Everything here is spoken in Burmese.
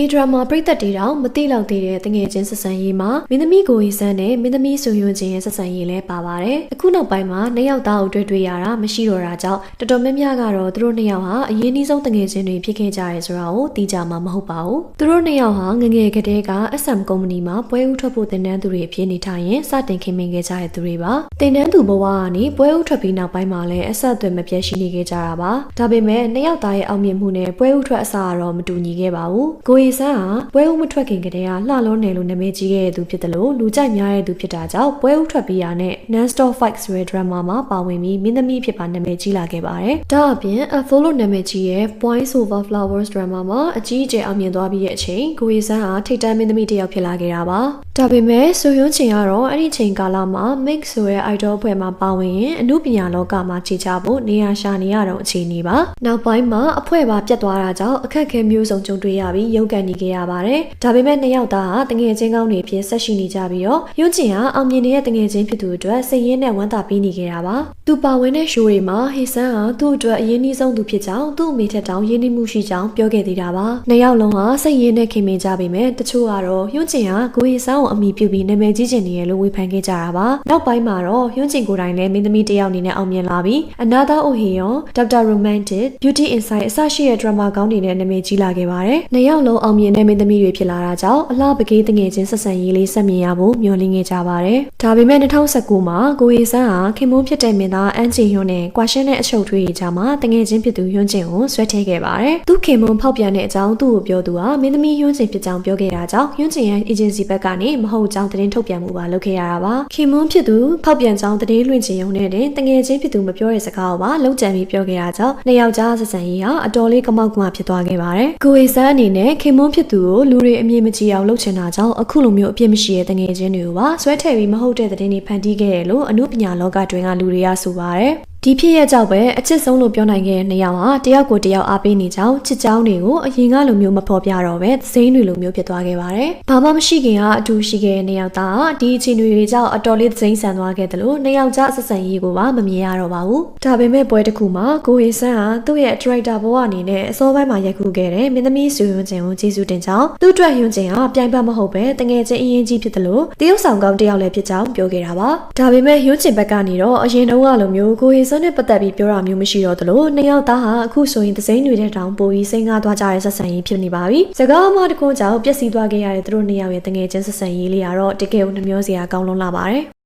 K-drama ပရိသတ်တွေတောင်မသိလောက်သေးတဲ့တငယ်ချင်းဆက်ဆံရေးမှာမင်းသမီးကိုရီစန်းနဲ့မင်းသမီးဆွေယွန်းချင်းရဲ့ဆက်ဆံရေးလည်းပါပါတယ်။အခုနောက်ပိုင်းမှာနှစ်ယောက်သားအတွေ့တွေ့ရတာမရှိတော့တာကြောင့်တော်တော်များများကတော့သူတို့နှစ်ယောက်ဟာအရင်နှီးဆုံးတငယ်ချင်းတွေဖြစ်ခဲ့ကြရဲဆိုတာကိုသိကြမှာမဟုတ်ပါဘူး။သူတို့နှစ်ယောက်ဟာငငယ်ကတည်းက SM ကုမ္ပဏီမှာပွဲဥထွက်ဖို့တင်တန်းသူတွေအဖြစ်နေထိုင်ရင်စတင်ခင်မင်ခဲ့ကြတဲ့သူတွေပါ။တင်တန်းသူဘဝကနေပွဲဥထွက်ပြီးနောက်ပိုင်းမှာလည်းအဆက်အသွယ်မပြတ်ရှိနေခဲ့ကြတာပါ။ဒါပေမဲ့နှစ်ယောက်သားရဲ့အောင်မြင်မှုနဲ့ပွဲဥထွက်အစားတော့မတူညီခဲ့ပါဘူး။ကိုရီစန်းဟာပွဲဥမထွက်ခင်ကတည်းကလှလုံးနယ်လို့နာမည်ကြီးခဲ့တဲ့သူဖြစ်တယ်လို့လူကြိုက်များတဲ့သူဖြစ်တာကြောင့်ပွဲဥထွက်ပြီးရတဲ့ Non-stop Fight ဆိုတဲ့ drama မှာပါဝင်ပြီးမင်းသမီးဖြစ်ပါနာမည်ကြီးလာခဲ့ပါတယ်။ဒါအပြင် A Follow နာမည်ကြီးရဲ့ Boys Over Flowers drama မှာအကြီးအကျယ်အောင်မြင်သွားပြီးတဲ့အချိန်ကိုရီစန်းဟာထိတ်တန်းမင်းသမီးတစ်ယောက်ဖြစ်လာခဲ့တာပါ။ဒါပေမဲ့ဆိုယွန်းချင်ကတော့အဲ့ဒီချိန်ကာလမှာ Mix ဆိုတဲ့ idol ဖွဲ့မှာပါဝင်ရင်အမှုပညာလောကမှာခြေချဖို့နေရာရှာနေရတော့အခြေအနေပါ။နောက်ပိုင်းမှာအဖွဲ့ပါပြတ်သွားတာကြောင့်အခက်အခဲမျိုးစုံကြုံတွေ့ရပြီးရုန်းကန်နေခဲ့ရပါတယ်။ဒါပေမဲ့နှစ်ယောက်သားဟာတငယ်ချင်းကောင်းတွေဖြစ်ဆက်ရှိနေကြပြီးတော့ယွန်းချင်ဟာအောင်မြင်နေတဲ့တငယ်ချင်းဖြစ်သူအတွက်စိတ်ရင်းနဲ့ဝမ်းသာပြီးနေခဲ့တာပါ။သူပါဝင်တဲ့ရှိုးတွေမှာဟေဆန်ဟာသူ့အတွက်အရင်နှီးဆုံးသူဖြစ်ကြောင်းသူ့အမေထက်တောင်ရင်းနှီးမှုရှိကြောင်းပြောခဲ့သေးတာပါ။နှစ်ယောက်လုံးဟာစိတ်ရင်းနဲ့ခင်မင်ကြပေမဲ့တချို့ကတော့ယွန်းချင်ဟာကိုဟေဆန်ကိုအမိပြုပြီးနာမည်ကြီးချင်နေရလို့ဝေဖန်ခဲ့ကြတာပါ။နောက်ပိုင်းမှာတော့ယွန်းချင်ကိုယ်တိုင်လည်းမင်းသမီးတစ်ယောက်အနေနဲ့အောင်မြင်လာပြီး Another Oheon, Dr. Romantic, Beauty Inside အစရှိတဲ့ drama ကောင်းတွေနဲ့နာမည်ကြီးလာခဲ့ပါတယ်။နှစ်ယောက်လုံးအောင်မြင်တဲ့မင်းသမီးတွေဖြစ်လာတာကြောင့်အလှပကေးတငယ်ချင်းဆက်ဆံရေးလေးဆက်မြင်ရဖို့မျှော်လင့်ခဲ့ကြပါတယ်။ဒါပေမဲ့2019မှာကိုဟေဆန်ဟာခင်မုန်းဖြစ်တဲ့မင်းသားအန်ဂျီယွန်းနဲ့ကွာရှင်းတဲ့အချုပ်ထွေးကြမှာတငယ်ချင်းဖြစ်သူယွန်းကျင်ကိုဆွဲထည့်ခဲ့ပါတယ်။သူခင်မုန်းဖောက်ပြန်တဲ့အကြောင်းသူ့ကိုပြောသူဟာမင်းသမီးယွန်းကျင်ဖြစ်ကြောင်းပြောခဲ့တာကြောင့်ယွန်းကျင်ရဲ့ agency ဘက်ကနေမဟုတ်ကြောင်းသတင်းထုတ်ပြန်မှုပါလုပ်ခဲ့ရတာပါ။ခင်မွန်းဖြစ်သူဖောက်ပြန်ကြောင်းသတင်းလွှင့်ချင်ရုံနဲ့တင်တငယ်ချင်းဖြစ်သူမပြောတဲ့စကားကိုပါလုံးကြံပြီးပြောခဲ့တာကြောင့်နှစ်ယောက်ကြားဆက်ဆံရေးဟာအတော်လေးကမောက်ကမဖြစ်သွားခဲ့ပါတယ်။ကိုဝေဆန်းအနေနဲ့ခင်မွန်းဖြစ်သူကိုလူတွေအမြင်မကြည့်အောင်လုပ်ချင်တာကြောင့်အခုလိုမျိုးအပြစ်မရှိတဲ့တငယ်ချင်းတွေကိုပါဆွဲထည့်ပြီးမဟုတ်တဲ့သတင်းတွေဖန်တီးခဲ့ရလို့အမှုပညာလောကတွင်ကလူတွေကဆိုပါတယ်။ ဒီဖြစ်ရဲ့ကြောင့်ပဲအချစ်ဆုံးလို့ပြောနိုင်ခဲ့တဲ့နှစ်ယောက်ဟာတယောက်ကိုတယောက်အားပေးနေကြောင်းချစ်ကြောင်းတွေကိုအရင်ကလိုမျိုးမဖော်ပြတော့ပဲစိမ့်တွေလိုမျိုးဖြစ်သွားခဲ့ပါတယ်။ဘာမှမရှိခင်ကအတူရှိခဲ့တဲ့နှစ်ယောက်သားဒီအချိန်တွေကြောင့်အတော်လေးစိမ့်ဆန်သွားခဲ့တယ်လို့နှစ်ယောက်ကြားဆက်ဆံရေးကိုပါမမြင်ရတော့ပါဘူး။ဒါပေမဲ့ပွဲတစ်ခုမှာကိုဟေဆန်းဟာသူ့ရဲ့ director ဘဝအနေနဲ့အစောပိုင်းမှာရိုက်ကူးခဲ့တဲ့မင်းသမီးဆွေယွန်းကျင်ကိုကျေးဇူးတင်ကြောင်းသူ့အတွက်ယွန်းကျင်ဟာပြိုင်ပတ်မဟုတ်ပဲတငယ်ချင်းအရင်ကြီးဖြစ်တယ်လို့တရုတ်ဆောင်ကောင်းတယောက်လည်းဖြစ်ကြောင်းပြောခဲ့တာပါ။ဒါပေမဲ့ယွန်းကျင်ဘက်ကနေတော့အရင်တုန်းကလိုမျိုးကိုဟေဆန်းနဲ့ပတ်သက်ပြီးပြောတာမျိုးမရှိတော့သလိုနှစ်ယောက်သားဟာအခုဆိုရင်သစိမ်းတွေတဲ့တောင်ပိုပြီးစိတ်ငါသွားကြတဲ့ဆက်ဆံရေးဖြစ်နေပါပြီ။စကားအမတကွန်းကြောင့်ပျက်စီးသွားခဲ့ရတဲ့သူတို့နှစ်ယောက်ရဲ့တငယ်ချင်းဆက်ဆံရေးလေးကတော့တကယ်ကိုနှမျောစရာကောင်းလွန်းလာပါတယ်။